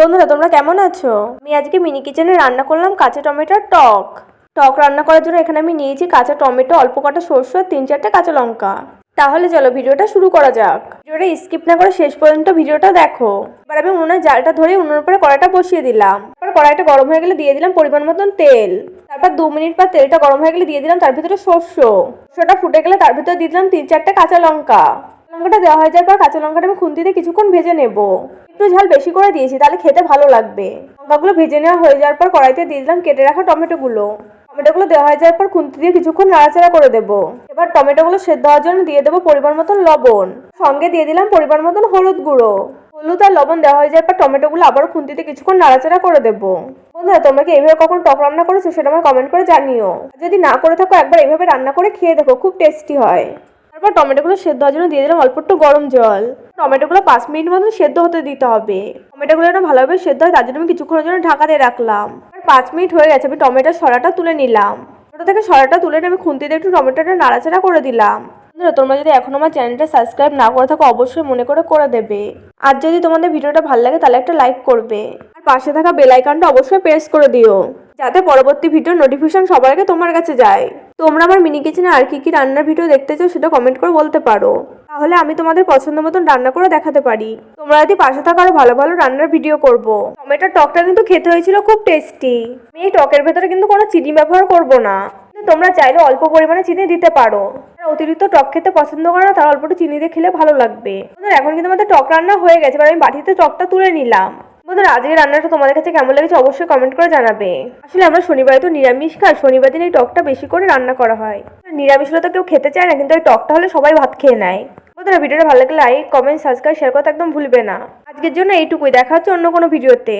বন্ধুরা, তোমরা কেমন আছো? আমি আজকে মিনি কিচেনে রান্না করলাম কাঁচা টমেটোর টক। টক রান্না করার জন্য এখানে আমি নিয়েছি কাঁচা টমেটো, অল্প কটা সরষে, তিন চারটে কাঁচা লঙ্কা। তাহলে চলো ভিডিওটা শুরু করা যাক। ভিডিওটা স্কিপ না করে শেষ পর্যন্ত ভিডিওটা দেখো। এবার আমি উনুনের জালটা ধরে উনুনের উপরে কড়াইটা বসিয়ে দিলাম। তারপর কড়াইটা গরম হয়ে গেলে দিয়ে দিলাম পরিমাণ মতন তেল। তারপর দু মিনিট পর তেলটা গরম হয়ে গেলে দিয়ে দিলাম তার ভিতরে সর্ষ। সর্ষটা ফুটে গেলে তার ভিতরে দিয়ে দিলাম তিন চারটে কাঁচা লঙ্কা। লঙ্কাটা দেওয়া হয়ে যাওয়ার পর কাঁচা লঙ্কাটা আমি খুন্তিতে কিছুক্ষণ ভেজে নেব। একটু ঝাল বেশি করে দিয়েছি, তাহলে খেতে ভালো লাগবে। লঙ্কাগুলো ভেজে নেওয়া হয়ে যাওয়ার পর কড়াইতে দিয়ে দিলাম কেটে রাখা টমেটোগুলো। টমেটোগুলো দেওয়া হয়ে যাওয়ার পর খুন্তি দিয়ে কিছুক্ষণ নাড়াচাড়া করে দেবো। এবার টমেটোগুলো সেদ্ধ হওয়ার জন্য দিয়ে দেবো পরিমাণ মতন লবণ। সঙ্গে দিয়ে দিলাম পরিমাণ মতন হলুদ গুঁড়ো। হলুদ আর লবণ দেওয়া হয়ে যাওয়ার পর টমেটোগুলো আবারও খুন্তিতে কিছুক্ষণ নাড়াচাড়া করে দেবো। বন্ধুরা, তোমরা কি এইভাবে কখন টক রান্না করেছ সেটা আমার কমেন্ট করে জানিও। যদি না করে থাকো, একবার এইভাবে রান্না করে খেয়ে দেখো, খুব টেস্টি হয়। তারপর টমেটোগুলো সেদ্ধ হওয়ার জন্য দিয়ে দিলাম অল্প একটু গরম জল। টমেটোগুলো পাঁচ মিনিট মতন সেদ্ধ হতে দিতে হবে। টমেটোগুলো যেন ভালোভাবে সেদ্ধ হয়, তার জন্য আমি কিছুক্ষণের জন্য ঢাকা দিয়ে রাখলাম। আর পাঁচ মিনিট হয়ে গেছে, আমি টমেটোর সরাটা তুলে নিলাম। ওটা থেকে সরাটা তুলে আমি খুন্তিতে একটু টমেটোটা নাড়াচাড়া করে দিলাম। বন্ধুরা, তোমরা যদি এখনও আমার চ্যানেলটা সাবস্ক্রাইব না করে থাকো, অবশ্যই মনে করে করে দেবে। আর যদি তোমাদের ভিডিওটা ভালো লাগে, তাহলে একটা লাইক করবে। আর পাশে থাকা বেল আইকনটা অবশ্যই প্রেস করে দিও, যাতে পরবর্তী ভিডিওর নোটিফিকেশন সবার আগে তোমার কাছে যায়। তোমরা আমার মিনি কিচেনে আর কি কী রান্নার ভিডিও দেখতে চাও সেটা কমেন্ট করে বলতে পারো। তাহলে আমি তোমাদের পছন্দ মতন রান্না করে দেখাতে পারি। তোমরা যদি পাশে থাকো, আরও ভালো ভালো রান্নার ভিডিও করব। টমেটোর টকটা কিন্তু খেতে হয়েছিল খুব টেস্টি আমি এই টকের ভেতরে কিন্তু কোনো চিনি ব্যবহার করব না। তোমরা চাইলে অল্প পরিমাণে চিনি দিতে পারো। অতিরিক্ত টক খেতে পছন্দ করে না, তারা অল্প একটু চিনি দিয়ে খেলে ভালো লাগবে। এখন কিন্তু আমাদের টক রান্না হয়ে গেছে, এবার আমি বাটিতে টকটা তুলে নিলাম। বন্ধুরা আজকে রান্নাটা তোমাদের কাছে কেমন লেগেছে অবশ্যই কমেন্ট করে জানাবে। আসলে আমরা শনিবারে তো নিরামিষ খাই, শনিবার দিন এই টকটা বেশি করে রান্না করা হয়। নিরামিষ হলে তো কেউ খেতে চায় না, কিন্তু এই টকটা হলে সবাই ভাত খেয়ে নেয়। বন্ধুরা, ভিডিওটা ভালো লাগলে লাইক কমেন্ট সাবস্ক্রাইব শেয়ার করতে একদম ভুলবে না। আজকের জন্য এইটুকুই, দেখা হচ্ছে অন্য কোনো ভিডিওতে।